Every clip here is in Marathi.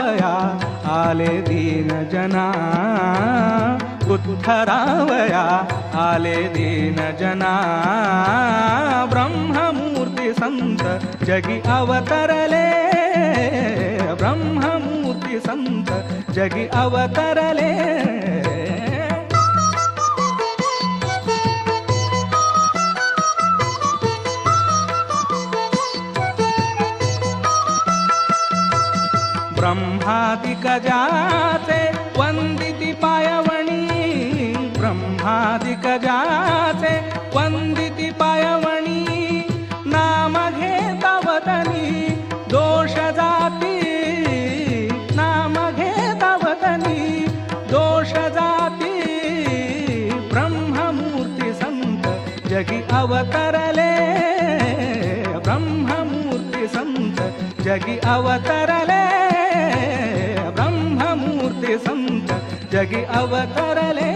उद्धरावया आले दीन जना। उद्धरावया आले दीन जना। ब्रह्ममूर्ती संत जगी अवतरले। ब्रह्ममूर्ती संत जगी अवतरले। ब्रह्मादिकजाचे वन्दिति पायवणी। ब्रह्मादिकजाचे वन्दिति पायवणी। नाम घेतवतनी दोष जाती नाम घेतवतनी दोष जाती ब्रह्ममूर्ति संत जगि अवतरले। ब्रह्ममूर्ति संत जगि अवतरले। संत जगी अवतरले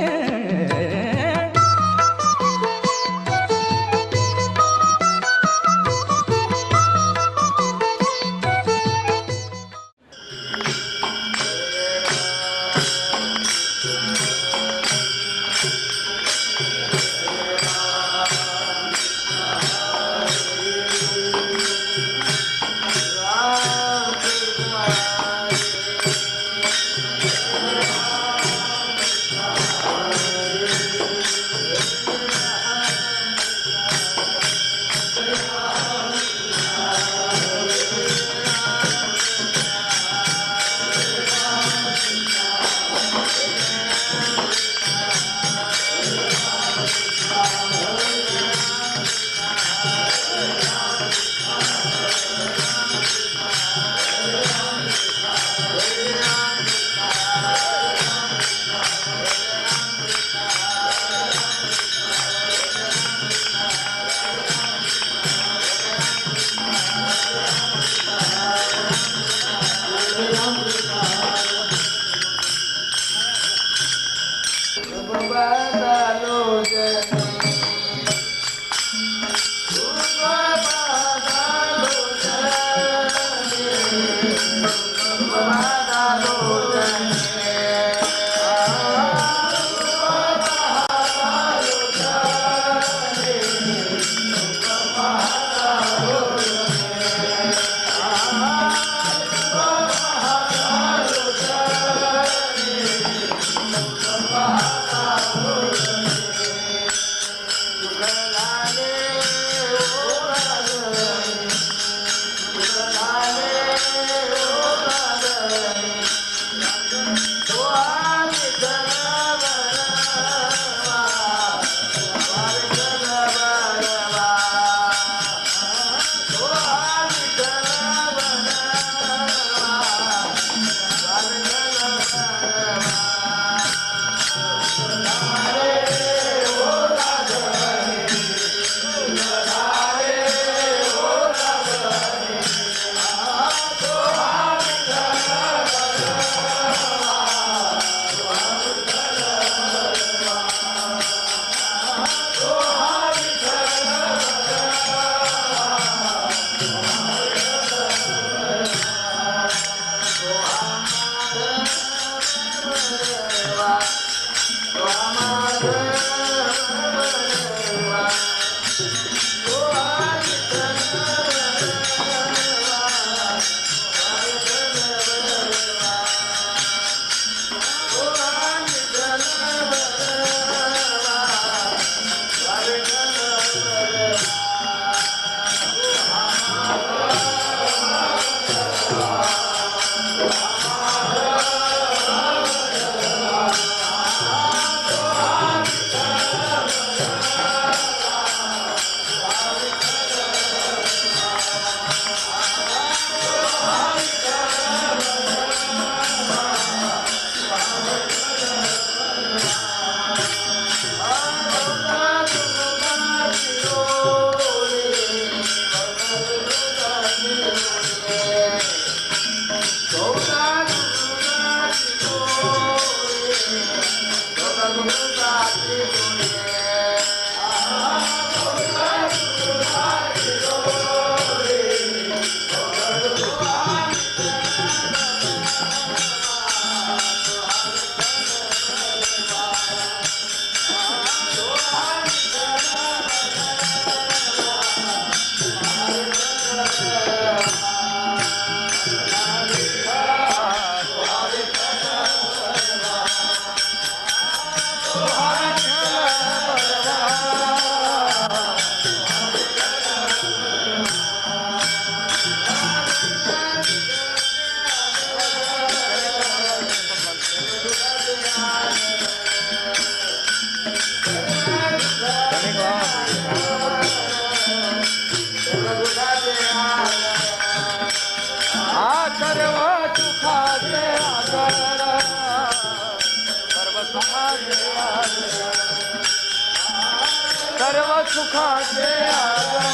सर्व सुखाचे आगर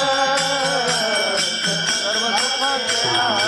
सर्व सुखाचे आगर